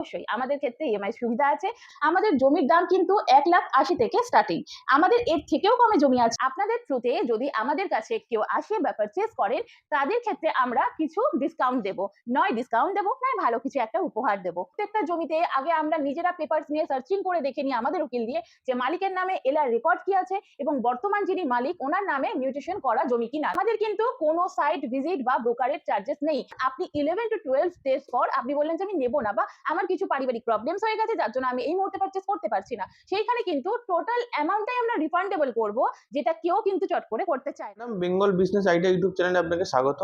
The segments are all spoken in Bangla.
অবশ্যই আমাদের ক্ষেত্রে ইএমআই সুবিধা আছে। আমাদের জমির দাম কিন্তু এক লাখ আশি থেকে স্টার্টিং আমাদের এর থেকেও কমে জমি আছে। আপনাদের থ্রুতে যদি আমাদের কাছে কেউ আসে বা পারচেস করেন, তাদের ক্ষেত্রে আমরা কিছু ডিসকাউন্ট দেব। নয় ডিসকাউন্ট দেবো, নয় ভালো কিছু একটা উপহার দেবো। প্রত্যেকটা জমিতে আগে আমরা নিজেরা পেপার নিয়ে সার্চিং করে দেখে নিই আমাদের উকিল দিয়ে যে মালিকের নামে এলার রেকর্ড কি আছে এবং বর্তমান যিনি মালিক, ওনার নামে মিউটেশন করা জমি কিনা। আমাদের কিন্তু কোনো সাইট ভিজিট বা ব্রোকারের চার্জেস নেই। আপনি ইলেভেন টু টুয়েলভ স্টেজ পর আপনি বললেন যে আমি নেব না বা আমার কিছু পারিবারিক প্রবলেমস হয়ে গেছে, যার জন্য আমি এই মুহূর্তে পারচেস করতে পারছি না। সেইখানে কিন্তু টোটাল অ্যামাউন্টটাই আমরা রিফান্ডেবল করব, যেটা কেউ কিন্তু চট করে করতে চায় না। বেঙ্গল বিজনেস আইডিয়া ইউটিউব চ্যানেলে আপনাকে স্বাগত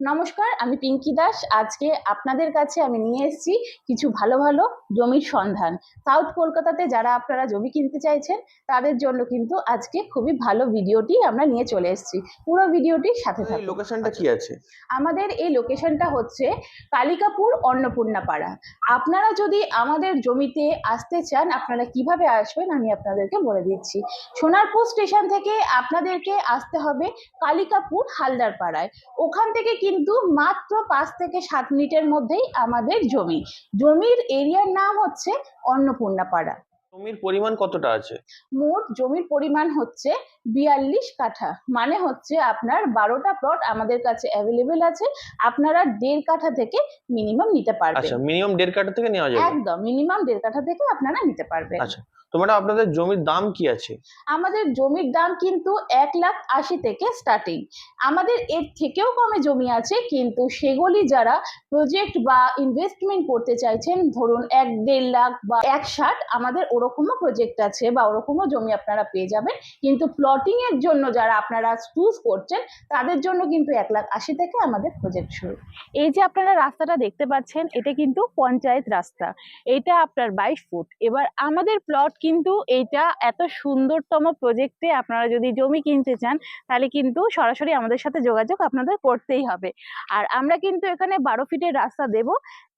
নমস্কার আমি পিঙ্কি দাস। আজকে আপনাদের কাছে আমি নিয়ে এসেছি কিছু ভালো ভালো জমির সন্ধান। সাউথ কলকাতাতে যারা আপনারা জমি কিনতে চাইছেন তাদের জন্য কিন্তু আজকে খুবই ভালো ভিডিওটি আমরা নিয়ে চলে এসেছি। পুরো ভিডিওটির সাথে থাকুন। লোকেশনটা কি আছে? আমাদের এই লোকেশনটা হচ্ছে কালিকাপুর অন্নপূর্ণা পাড়া আপনারা যদি আমাদের জমিতে আসতে চান আপনারা কীভাবে আসবেন আমি আপনাদেরকে বলে দিচ্ছি। সোনারপুর স্টেশন থেকে আপনাদেরকে আসতে হবে কালিকাপুর হালদার পাড়ায় ওখান থেকে কিন্তু মাত্র পাঁচ থেকে সাত মিনিটের মধ্যেই আমাদের জমি। জমির এরিয়ার নাম হচ্ছে অন্নপূর্ণা পাড়া জমির পরিমাণ কতটা আছে? মোট জমির পরিমাণ হচ্ছে বিয়াল্লিশ কাঠা। মানে হচ্ছে আপনার বারোটা প্লট আমাদের কাছে অ্যাভেলেবেল আছে। আপনারা দেড় কাঠা থেকে মিনিমাম নিতে পারবেন। আচ্ছা মিনিমাম দেড় কাঠা থেকে নেওয়া যাবে? একদম মিনিমাম দেড় কাঠা থেকে আপনারা নিতে পারবেন। আচ্ছা তো ম্যাডাম আপনাদের জমির দাম কি আছে? আমাদের জমির দাম কিন্তু এক লাখ আশি থেকে স্টার্টিং আমাদের এর থেকেও কমে জমি আছে কিন্তু সেগুলি যারা প্রজেক্ট বা ইনভেস্টমেন্ট করতে চাইছেন ধরুন এক দেড় লাখ বা এক ষাট আমাদের ওরকমও প্রজেক্ট আছে বা ওরকমও জমি আপনারা পেয়ে যাবেন। কিন্তু প্লটিং এর জন্য যারা আপনারা চুজ করছেন, তাদের জন্য কিন্তু এক লাখ আশি থেকে আমাদের প্রজেক্ট শুরু। এই যে আপনারা রাস্তাটা দেখতে পাচ্ছেন, এটা কিন্তু পঞ্চায়েত রাস্তা। এটা আপনার বাইশ ফুট এবার আমাদের প্লট কিন্তু এটা এত সুন্দরতম প্রজেক্টে আপনারা যদি জমি কিনতে চান, তাহলে কিন্তু সরাসরি আমাদের সাথে যোগাযোগ আপনাদের করতেই হবে। আর আমরা কিন্তু এখানে বারো ফিটের রাস্তা দেব।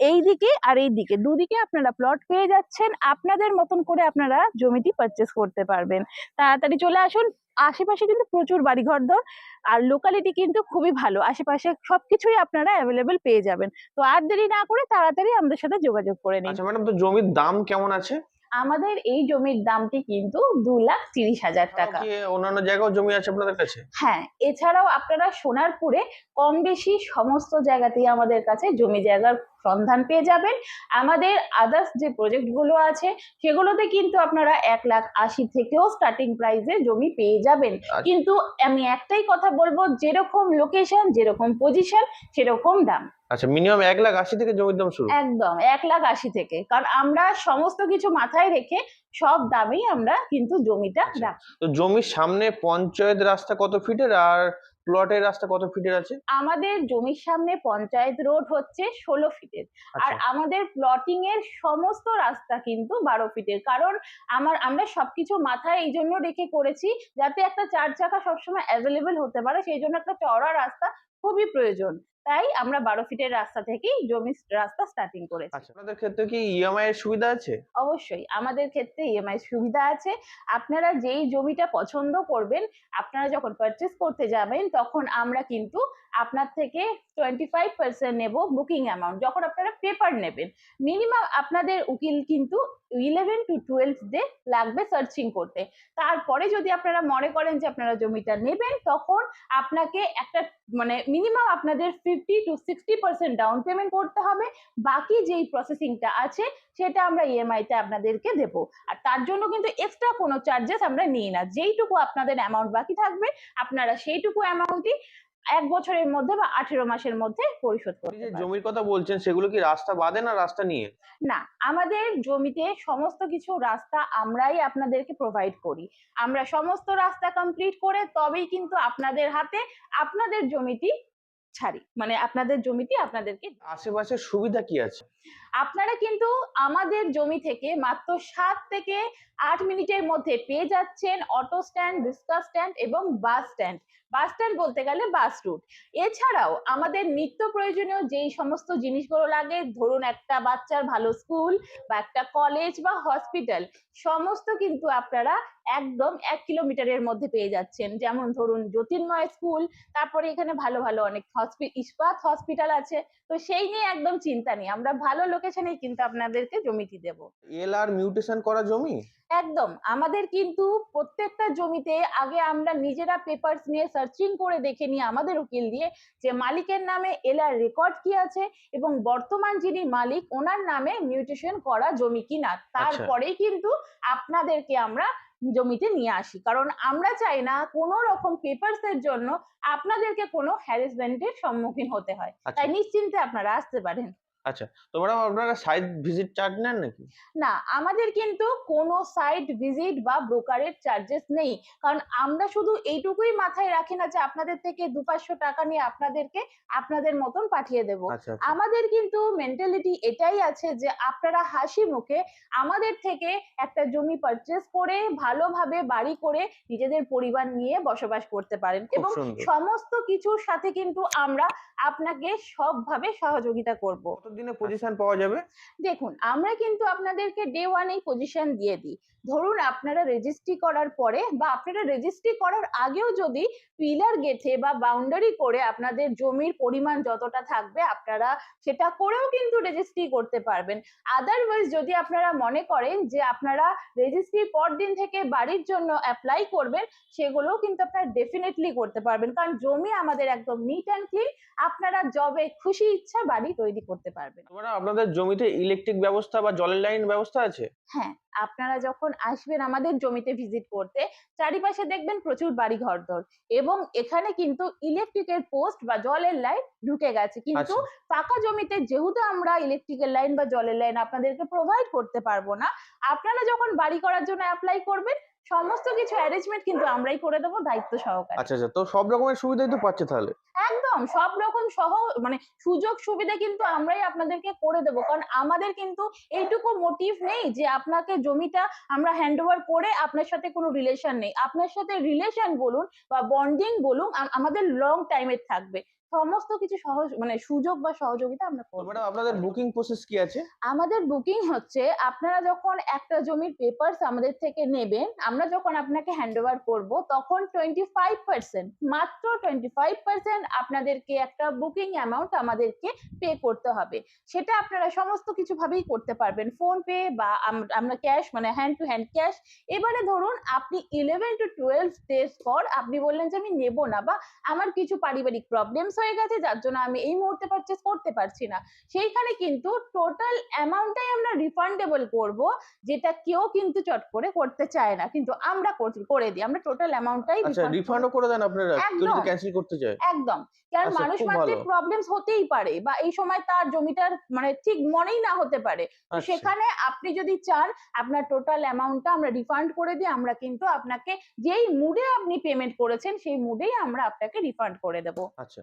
এই দিকে আর এই দিকে। দুদিকে আপনারা প্লট পেয়ে যাচ্ছেন। আপনাদের মতন করে আপনারা জমিটি পারচেস করতে পারবেন। তাড়াতাড়ি চলে আসুন। আশেপাশে কিন্তু প্রচুর বাড়িঘর দর আর লোকালিটি কিন্তু খুবই ভালো। আশেপাশে সবকিছুই আপনারা অ্যাভেলেবেল পেয়ে যাবেন। তো আর দেরি না করে তাড়াতাড়ি আমাদের সাথে যোগাযোগ করে নিন। আচ্ছা ম্যাডাম তো জমির দাম কেমন আছে? আমাদের এই জমির দামটি কিন্তু দু লাখ তিরিশ হাজার টাকা। অন্যান্য জায়গায় জমি আছে আপনাদের কাছে? হ্যাঁ এছাড়াও আপনারা সোনারপুরে কম বেশি সমস্ত জায়গাতেই আমাদের কাছে জমি জায়গার সন্ধান পেয়ে যাবেন। আমাদের আদার্স যে প্রজেক্টগুলো আছে সেগুলোতে কিন্তু আপনারা এক লাখ আশি থেকেও স্টার্টিং প্রাইসে জমি পেয়ে যাবেন। আচ্ছা। কিন্তু আমি একটাই কথা বলব যেরকম লোকেশন যেরকম পজিশন সেরকম দাম। আচ্ছা মিনিমাম এক লাখ আশি থেকে জমির দাম শুরু। একদম এক লাখ আশি থেকে। কারণ আমরা সমস্ত কিছু মাথায় রেখে সব দামেই আমরা কিন্তু জমিটা আচ্ছা। রাখি। তো জমির সামনে পঞ্চায়েত রাস্তা কত ফিটের আর প্লটের রাস্তা কত ফিটের আছে? আমাদের জমির সামনে পঞ্চায়েত রোড হচ্ছে ষোলো ফিটের আর আচ্ছা। আমাদের প্লটিং এর সমস্ত রাস্তা কিন্তু বারো ফিটের কারণ আমার আমরা সবকিছু মাথায় এই জন্য রেখে করেছি যাতে একটা চার চাকা সবসময় অ্যাভেলেবেল হতে পারে। সেই জন্য একটা চওড়া রাস্তা খুবই প্রয়োজন। তাই আমরা বারো ফিটের রাস্তা থেকেই জমি রাস্তা স্টার্টিং করেছি। আচ্ছা আপনাদের ক্ষেত্রে কি ইএমআই এর সুবিধা আছে? অবশ্যই আমাদের ক্ষেত্রে ইএমআই এর সুবিধা আছে। আপনারা যেই জমিটা পছন্দ করবেন আপনারা যখন পারচেস করতে যাবেন তখন আমরা কিন্তু আপনার থেকে টোয়েন্টি ফাইভ পার্সেন্ট নেব বুকিং অ্যামাউন্ট যখন আপনারা পেপার নেবেন। মিনিমাম আপনাদের উকিল কিন্তু ইলেভেন টু টুয়েলভ ডে লাগবে সার্চিং করতে। তারপরে যদি আপনারা মনে করেন যে আপনারা জমিটা নেবেন, তখন আপনাকে একটা মানে মিনিমাম আপনাদের fifty to sixty percent down payment করতে হবে। বাকি যেই প্রসেসিংটা আছে, সেটা আমরা ইএমআই তে আপনাদেরকে দেব। আর তার জন্য কিন্তু এক্সট্রা কোনো চার্জেস আমরা নিই না। যেইটুকু আপনাদের অ্যামাউন্ট বাকি থাকবে, আপনারা সেইটুকু অ্যামাউন্টই এক বছরের মধ্যে বা আঠেরো মাসের মধ্যে পরিশোধ করতে যে জমির কথা বলছেন সেগুলো কি রাস্তা বাদে না রাস্তা নিয়ে? না আমাদের জমিতে সমস্ত কিছু রাস্তা আমরাই আপনাদেরকে প্রোভাইড করি। আমরা সমস্ত রাস্তা কমপ্লিট করে তবেই কিন্তু আপনাদের হাতে আপনাদের জমিটি ছাড়ি। মানে আপনাদের জমিটি আপনাদেরকে আশেপাশে সুবিধা কি আছে? আপনারা কিন্তু আমাদের জমি থেকে মাত্র সাত থেকে আট মিনিটের মধ্যে পেয়ে যাচ্ছেন অটো স্ট্যান্ড রিক্সা স্ট্যান্ড এবং বাস স্ট্যান্ড। বাস স্ট্যান্ড বলতে গেলে বাস রুট এছাড়াও আমাদের নিত্য প্রয়োজনীয় যেই সমস্ত জিনিসগুলো লাগে, ধরুন একটা বাচ্চার ভালো স্কুল বা একটা কলেজ বা হসপিটাল সমস্ত কিন্তু আপনারা একদম এক কিলোমিটারের মধ্যে পেয়ে যাচ্ছেন। যেমন ধরুন জ্যোতির্ময় স্কুল তারপরে এখানে ভালো ভালো অনেক ইস্পাত হসপিটাল আছে। তো সেই নিয়ে একদম চিন্তা নেই। আমরা ভালো লোকেশনেই কিন্তু আপনাদেরকে জমিটি দেবো। এল আর মিউটেশন করা জমি? একদম। আমাদের কিন্তু প্রত্যেকটা জমিতে আগে আমরা নিজেরা পেপারস নিয়ে সার্চিং করে দেখে নিই আমাদের উকিল দিয়ে যে মালিকের নামে এলার রেকর্ড কি আছে এবং বর্তমান যিনি মালিক ওনার নামে মিউটেশন করা জমি কিনা তারপরেই কিন্তু আপনাদেরকে আমরা জমিতে নিয়ে আসি। কারণ আমরা চাই না কোনো রকম পেপারস এর জন্য আপনাদেরকে কোনো হ্যারাসমেন্টের সম্মুখীন হতে হয়। আচ্ছা। তাই নিশ্চিন্তে আপনারা আসতে পারেন। আচ্ছা তো ম্যাডাম আপনারা সাইট ভিজিট চার্জ নেন নাকি? না আমাদের কিন্তু কোনো সাইট ভিজিট বা ব্রোকারের চার্জেস নেই। কারণ আমরা শুধু এইটুকুই মাথায় রাখি না যে আপনাদের থেকে দু পাঁচশো টাকা নিয়ে আপনাদেরকে আপনাদের মতন পাঠিয়ে দেব। আচ্ছা আচ্ছা। আমাদের কিন্তু মেন্টালিটি এটাই আছে যে আপনারা হাসি মুখে আমাদের থেকে একটা জমি পারচেস করে ভালোভাবে বাড়ি করে নিজেদের পরিবার নিয়ে বসবাস করতে পারেন এবং সমস্ত কিছুর সাথে কিন্তু আমরা আপনাকে সবভাবে সহযোগিতা করব। কতদিনে পজিশন পাওয়া যাবে? দেখুন, আমরা কিন্তু আপনাদেরকে ডে ওয়ানেই পজিশন দিয়ে দিই। ধরুন আপনারা রেজিস্ট্রি করার পরে বা আপনারা রেজিস্ট্রি করার আগেও যদি পিলার গেথে বা বাউন্ডারি করে আপনাদের জমির পরিমাণ যতটা থাকবে আপনারা সেটা করেও কিন্তু রেজিস্ট্রি করতে পারবেন। আদারওয়াইজ যদি আপনারা মনে করেন যে আপনারা রেজিস্ট্রির পর দিন থেকে বাড়ির জন্য অ্যাপ্লাই করবেন, সেগুলোও কিন্তু আপনারা ডেফিনেটলি করতে পারবেন। কারণ জমি আমাদের একদম নিট অ্যান্ড ক্লিন আপনারা জবে খুশি, ইচ্ছা, বাড়ি তৈরি করতে পারবেন। তো ম্যাডাম আপনাদের জমিতে ইলেকট্রিক ব্যবস্থা বা জলের লাইন ব্যবস্থা আছে? হ্যাঁ আপনারা যখন আসবেন আমাদের জমিতে ভিজিট করতে চারিপাশে দেখবেন প্রচুর বাড়ি ঘরদর এবং এখানে কিন্তু ইলেকট্রিকের পোস্ট বা জলের লাইন ঢুকে গেছে। কিন্তু আচ্ছা। ফাঁকা জমিতে যেহেতু আমরা ইলেকট্রিকের লাইন বা জলের লাইন আপনাদেরকে প্রোভাইড করতে পারব না আপনারা যখন বাড়ি করার জন্য অ্যাপ্লাই করবেন সমস্ত কিছু অ্যারেঞ্জমেন্ট কিন্তু আমরাই করে দেবো দায়িত্ব সহকারে। আচ্ছা আচ্ছা। তো সব রকমের সুবিধাই তো পাচ্ছে তাহলে? একদম, সব রকম সহ মানে সুযোগ সুবিধা কিন্তু আমরাই আপনাদেরকে করে দেবো। কারণ আমাদের কিন্তু এইটুকু মোটিভ নেই যে আপনাকে জমিটা আমরা হ্যান্ড ওভার করে আপনার সাথে কোনো রিলেশন নেই। আপনার সাথে রিলেশন বলুন বা বন্ডিং বলুন আম- আমাদের লং টাইমের থাকবে। সমস্ত কিছু সহজ মানে সুযোগ বা সহযোগিতা আমরা করব। ম্যাডাম আপনাদের বুকিং প্রসেস কি আছে? আমাদের বুকিং হচ্ছে আপনারা যখন একটা জমির পেপারস আমাদের থেকে নেবেন আমরা যখন আপনাকে হ্যান্ড ওভার করব তখন টোয়েন্টি ফাইভ পার্সেন্ট মাত্র টোয়েন্টি ফাইভ পার্সেন্ট আপনাদেরকে একটা বুকিং অ্যামাউন্ট আমাদেরকে পে করতে হবে। সেটা আপনারা সমস্ত কিছু ভাবেই করতে পারবেন ফোন পে বা আমরা ক্যাশ মানে হ্যান্ড টু হ্যান্ড ক্যাশ এবারে ধরুন আপনি ইলেভেন টু টুয়েলভ ডেজ পর আপনি বললেন যে আমি নেব না বা আমার কিছু পারিবারিক প্রবলেমস হয়ে গেছে যার জন্য আমি এই মুহূর্তে পারচেস করতে পারছি না। সেইখানে কিন্তু টোটাল অ্যামাউন্টটাই আমরা রিফান্ডেবল করব যেটা কেউ কিন্তু চট করে করতে চায় না। কিন্তু আমরা করে দিই। আমরা টোটাল অ্যামাউন্টটাই আচ্ছা রিফান্ডও করে দেন আপনারা যদি ক্যান্সেল করতে চায়। একদম। কারণ আচ্ছা, মানুষ মাত্রিক প্রবলেমস হতেই পারে বা এই সময় তার জমিটার মানে ঠিক মনেই না হতে পারে। আচ্ছা। সেখানে আপনি যদি চান আপনার টোটাল অ্যামাউন্টটা আমরা রিফান্ড করে দিই আমরা কিন্তু আপনাকে যেই মুডে আপনি পেমেন্ট করেছেন সেই মুডেই আমরা আপনাকে রিফান্ড করে দেবো। আচ্ছা।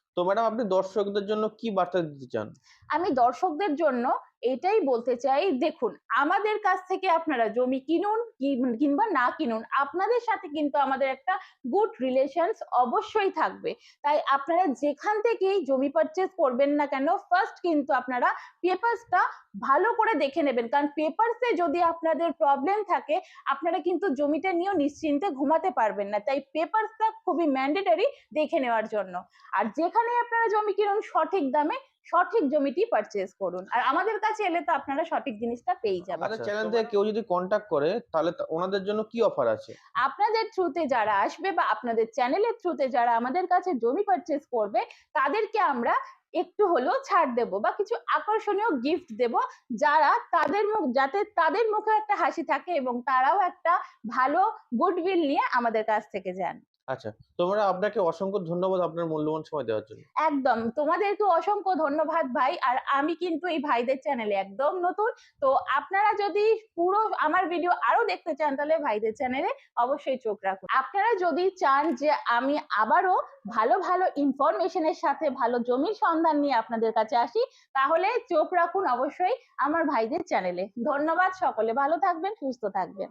তো ম্যাডাম আপনি দর্শকদের জন্য কি বার্তা দিতে চান? আমি দর্শকদের জন্য এটাই বলতে চাই, দেখুন, আমাদের কাছ থেকে আপনারা জমি কিনুন কিংবা না কিনুন, আপনাদের সাথে কিন্তু আমাদের একটা গুড রিলেশনস অবশ্যই থাকবে। তাই আপনারা যেখান থেকেই জমি পারচেস করবেন না কেন ফার্স্ট কিন্তু আপনারা পেপারসটা ভালো করে দেখে নেবেন। কারণ পেপারসে যদি আপনাদের প্রবলেম থাকে, আপনারা কিন্তু জমিটা নিয়েও নিশ্চিন্তে ঘুমাতে পারবেন না। তাই পেপারসটা খুবই ম্যান্ডেটরি দেখে নেওয়ার জন্য। আর যেখানে আপনারা জমি কিনুন সঠিক দামে সঠিক জমিটি পারচেস করুন। আর আমাদের কাছে এলে তো আপনারা সঠিক জিনিসটা পেয়ে যাবেন। আমাদের আচ্ছা, চ্যানেল থেকে কেউ যদি কন্ট্যাক্ট করে তাহলে ওনাদের জন্য কি অফার আছে? আপনাদের থ্রুতে যারা আসবে বা আপনাদের চ্যানেলের থ্রুতে যারা আমাদের কাছে জমি পারচেস করবে তাদেরকে আমরা একটু হলেও ছাড় দেব বা কিছু আকর্ষণীয় গিফট দেব যারা তাদের মুখ যাতে তাদের মুখে একটা হাসি থাকে এবং তারাও একটা ভালো গুডউইল নিয়ে আমাদের কাছ থেকে যান। আচ্ছা তোমরা আপনাকে অসংখ্য ধন্যবাদ আপনার মূল্যবান সময় দেওয়ার জন্য। একদম তোমাদেরকে অসংখ্য ধন্যবাদ ভাই, আর আমি কিন্তু এই ভাইদের চ্যানেলে একদম নতুন। তো আপনারা যদি পুরো আমার ভিডিও আরও দেখতে চান, তাহলে ভাইদের চ্যানেলে অবশ্যই চোখ রাখুন। আপনারা যদি চান যে আমি আবারও ভালো ভালো ইনফরমেশনের সাথে, ভালো জমির সন্ধান নিয়ে আপনাদের কাছে আসি, তাহলে চোখ রাখুন অবশ্যই আমার ভাইদের চ্যানেলে ধন্যবাদ সকলে, ভালো থাকবেন, সুস্থ থাকবেন।